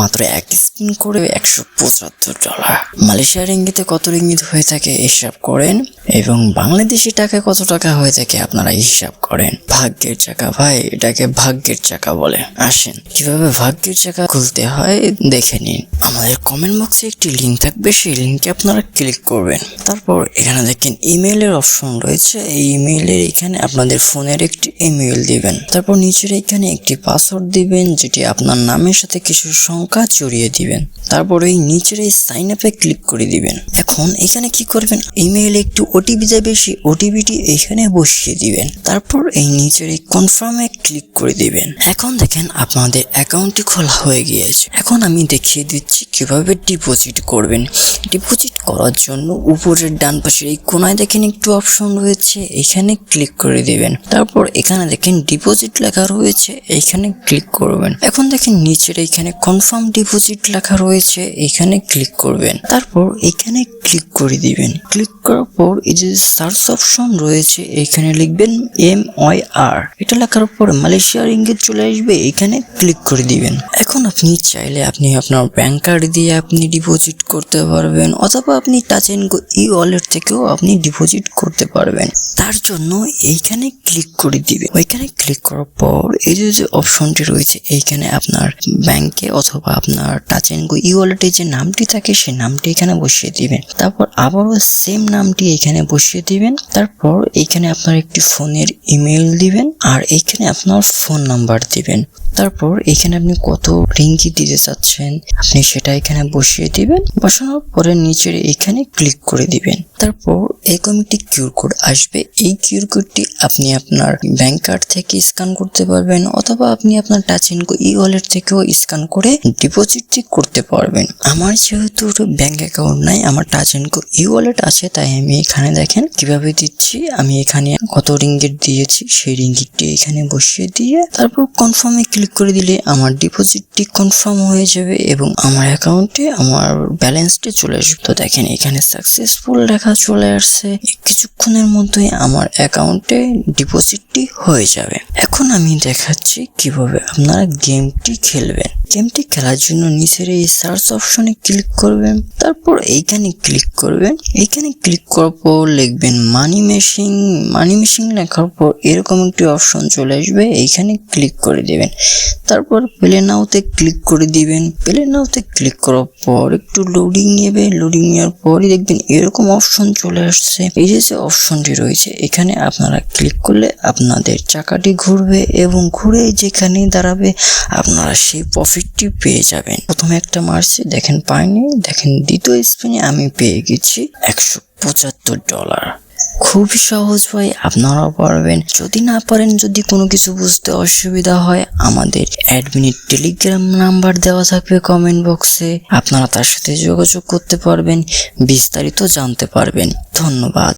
মাত্র এক স্পিন করে একশো পঁচাত্তর ডলার। মালয়েশিয়ার রিঙ্গিতে কত রিঙ্গিত হয়ে থাকে হিসাব করেন? এবং বাংলাদেশি টাকা কত টাকা হয়ে থাকে আপনারা হিসাব করেন? ভাগ্যের চাকা, ভাই, এটাকে ভাগ্যের চাকা বলে। আসেন, কীভাবে ভাগ্যের চাকা খুলতে হয় দেখে নিন। আমাদের কমেন্ট বক্সে একটি লিঙ্ক থাকবে, সেই লিঙ্কে আপনারা ক্লিক করবেন। তারপর এখানে দেখেন ইমেইলের অপশন রয়েছে। এই ইমেইলের এখানে আপনাদের ফোনের একটি ইমেইল দিবেন। তারপর নিচের এখানে একটি পাসওয়ার্ড দিবেন, যেটি আপনার নামের সাথে কিছু সংখ্যা জড়িয়ে দিবেন। তারপর ওই নিচের এই সাইন আপে ক্লিক করে দিবেন। এখন এখানে কি করবেন? ইমেইলে একটু ওটিপি যাবে সেই ওটিপিটি এখানে বসিয়ে দিবেন। তারপর এই নিচের এই কনফার্মে ক্লিক করে দিবেন। এখন দেখেন আপনাদের অ্যাকাউন্টটি খোলা হয়ে গিয়েছে। এখন আমি দেখিয়ে দিচ্ছি কীভাবে ডিপোজিট করবেন। ডিপোজিট করার জন্য উপরের ডান পাশের এই কোনায় দেখেন একটু অপশন রয়েছে, এখানে ক্লিক করে দিবেন। তারপর এখানে দেখেন ডিপোজিট লেখা রয়েছে এইখানে ক্লিক করবেন। এখন দেখেন নিচের এইখানে কনফার্ম ডিপোজিট লেখা রয়েছে। এখানে ক্লিক করবেন। তারপর এখানে ক্লিক করে দিবেন। ক্লিক করার পর এই যে সার্চ অপশন রয়েছে, এখানে লিখবেন এম ওয়াই আর এটা লেখার পর মালয়েশিয়ার ইঙ্গিত চলে আসবে, এখানে ক্লিক করে দিবেন। এখন আপনি চাইলে আপনি আপনার ব্যাংক কার্ড দিয়ে আপনি ডিপোজিট করতে পারবেন, অথবা আপনি touch and go e wallet থেকেও আপনি ডিপোজিট করতে পারবেন। তার জন্য এইখানে ক্লিক করে দিবে ওইখানে ক্লিক করার পর এই যে যে অপশনটি রয়েছে এইখানে আপনার ব্যাংকে অথবা আপনার টাচ এন্ড গো ই ওয়ালেটে যে নামটি থাকে, সেই নামটি এখানে বসিয়ে দিবেন। তারপর আবারও সেম নামটি এখানে বসিয়ে দিবেন। তারপর এইখানে আপনার একটি ফোনের ইমেল দিবেন আর এখানে আপনার ফোন নাম্বার দিবেন। তারপর এখানে আপনি কত রিঙ্গি দিতে চাচ্ছেন, আপনি সেটা এখানে বসিয়ে দিবেন। বসানোর পরে নিচের এখানে ক্লিক করে দিবেন। তারপর এরকম একটি কিউর কোড আসবে। এই কিউর কোডটি আপনি আপনার ব্যাংক কার্ড থেকে স্ক্যান করতে পারবেন অথবা আপনি আপনার touch and go e wallet থেকেও স্ক্যান করে ডিপোজিটটি করতে পারবেন। আমার যেহেতু ব্যাংক অ্যাকাউন্ট নাই, আমার touch and go e wallet আছে, তাই আমি এখানে দেখেন কীভাবে দিচ্ছি। আমি এখানে কত রিঙ্গিট দিয়েছি, সেই রিঙ্গিটটি এখানে বসিয়ে দিয়ে তারপর কনফার্মে ক্লিক করে দিলে আমার ডিপোজিটটি কনফার্ম হয়ে যাবে এবং আমার অ্যাকাউন্টে আমার ব্যালেন্সটি চলে আসবে। তো দেখেন এখানে সাকসেসফুল লেখা চলে আসছে। কিছুক্ষণের মধ্যেই আমার অ্যাকাউন্টে ডিপোজিটটি হয়ে যাবে। এখন আমি দেখাচ্ছি কীভাবে আপনারা গেমটি খেলবেন। গেমটি খেলার জন্য নিচের এই সার্চ অপশনে ক্লিক করবেন। তারপর এইখানে ক্লিক করবেন। এইখানে ক্লিক করার পর লিখবেন মানি মেশিন। মানি মেশিন লেখার পর এরকম একটি অপশন চলে আসবে। এইখানে ক্লিক করে দেবেন। তারপর প্লে নাওতে ক্লিক করে দিবেন। প্লে নাওতে ক্লিক করার পর একটু লোডিং নেবে। লোডিং নেওয়ার পরই দেখবেন এরকম অপশন চলে আসছে। এই যে অপশনটি রয়েছে, এখানে আপনারা ক্লিক করলে আপনাদের চাকাটি ঘুরবে এবং ঘুরে যেখানে দাঁড়াবে, আপনারা সেই প্রফিটটি পেয়ে যাবেন। প্রথমে একটা মারছি দেখেন পাইনি, দেখেন দ্বিতীয় স্পিনে আমি পেয়ে গেছি একশো পঁচাত্তর ডলার খুবই সহজ ভাই, আপনারাও পারবেন। যদি না পারেন, যদি কোনো কিছু বুঝতে অসুবিধা হয়, আমাদের অ্যাডমিনের টেলিগ্রাম নাম্বার দেওয়া থাকবে কমেন্ট বক্সে আপনারা তার সাথে যোগাযোগ করতে পারবেন, বিস্তারিত জানতে পারবেন। ধন্যবাদ।